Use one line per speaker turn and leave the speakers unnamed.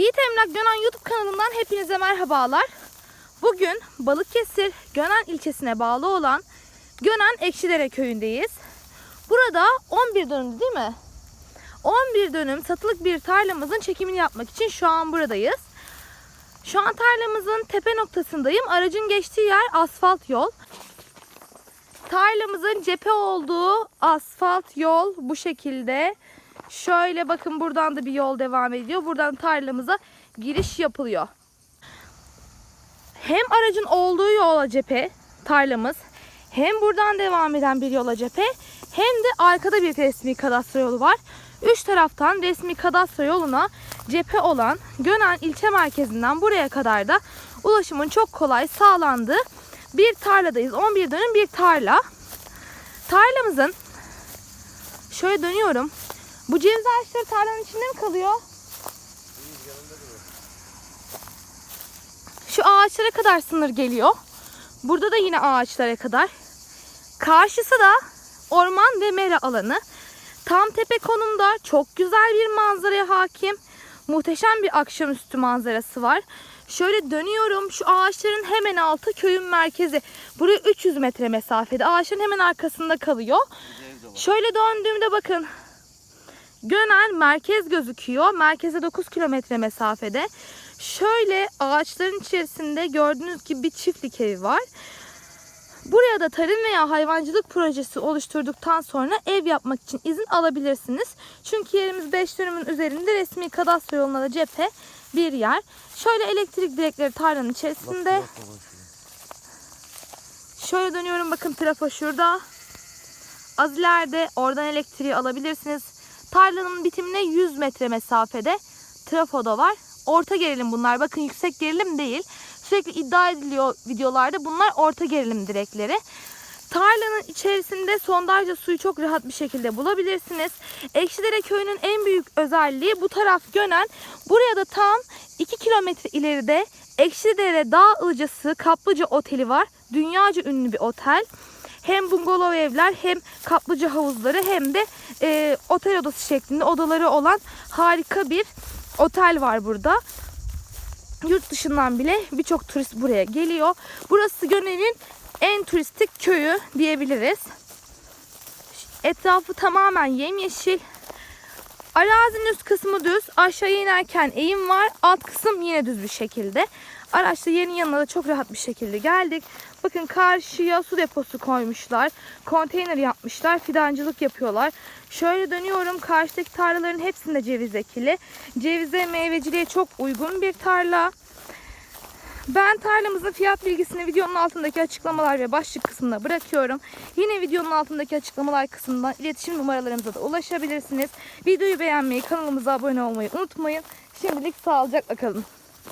Emlak Gönen YouTube kanalından hepinize merhabalar. Bugün Balıkesir Gönen ilçesine bağlı olan Gönen Ekşidere köyündeyiz. Burada 11 dönüm değil mi? 11 dönüm satılık bir tarlamızın çekimini yapmak için şu an buradayız. Şu an tarlamızın tepe noktasındayım. Aracın geçtiği yer asfalt yol. Tarlamızın cephe olduğu asfalt yol bu şekilde. Şöyle bakın buradan da bir yol devam ediyor. Buradan tarlamıza giriş yapılıyor. Hem aracın olduğu yola cephe tarlamız hem buradan devam eden bir yola cephe hem de arkada bir resmi kadastro yolu var. Üç taraftan resmi kadastro yoluna cephe olan Gönen ilçe merkezinden buraya kadar da ulaşımın çok kolay sağlandığı bir tarladayız. 11 dönüm bir tarla. Tarlamızın şöyle dönüyorum. Bu ceviz ağaçları tarlanın içinde mi kalıyor? Şu ağaçlara kadar sınır geliyor. Burada da yine ağaçlara kadar. Karşısı da orman ve mera alanı. Tam tepe konumda çok güzel bir manzaraya hakim. Muhteşem bir akşamüstü manzarası var. Şöyle dönüyorum. Şu ağaçların hemen altı köyün merkezi. Buraya 300 metre mesafede. Ağaçların hemen arkasında kalıyor. Şöyle döndüğümde bakın. Gönen merkez gözüküyor. Merkeze 9 kilometre mesafede. Şöyle ağaçların içerisinde gördüğünüz gibi bir çiftlik evi var. Buraya da tarım veya hayvancılık projesi oluşturduktan sonra ev yapmak için izin alabilirsiniz. Çünkü yerimiz 5 dönümün üzerinde resmi kadastro yoluna da cephe bir yer. Şöyle elektrik direkleri tarlanın içerisinde. Şöyle dönüyorum bakın trafo şurada. Az ileride oradan elektriği alabilirsiniz. Tarlanın bitimine 100 metre mesafede trafoda var. Orta gerilim bunlar. Bakın yüksek gerilim değil. Sürekli iddia ediliyor videolarda. Bunlar orta gerilim direkleri. Tarlanın içerisinde sondajla suyu çok rahat bir şekilde bulabilirsiniz. Ekşidere köyünün en büyük özelliği bu taraf Gönen. Buraya da tam 2 kilometre ileride Ekşidere Dağ Ilıcası Kaplıca Oteli var. Dünyaca ünlü bir otel. Hem bungalov evler hem kaplıca havuzları hem de e, otel odası şeklinde odaları olan harika bir otel var burada. Yurt dışından bile birçok turist buraya geliyor. Burası Gönen'in en turistik köyü diyebiliriz. Etrafı tamamen yemyeşil. Arazinin üst kısmı düz. Aşağıya inerken eğim var. Alt kısım yine düz bir şekilde. Araçla yerin yanına da çok rahat bir şekilde geldik. Bakın karşıya su deposu koymuşlar. Konteyner yapmışlar. Fidancılık yapıyorlar. Şöyle dönüyorum. Karşıdaki tarlaların hepsinde ceviz ekili. Cevize meyveciliğe çok uygun bir tarla. Ben tarlamızın fiyat bilgisini videonun altındaki açıklamalar ve başlık kısmına bırakıyorum. Yine videonun altındaki açıklamalar kısmından iletişim numaralarımıza da ulaşabilirsiniz. Videoyu beğenmeyi, kanalımıza abone olmayı unutmayın. Şimdilik sağlıcakla kalın.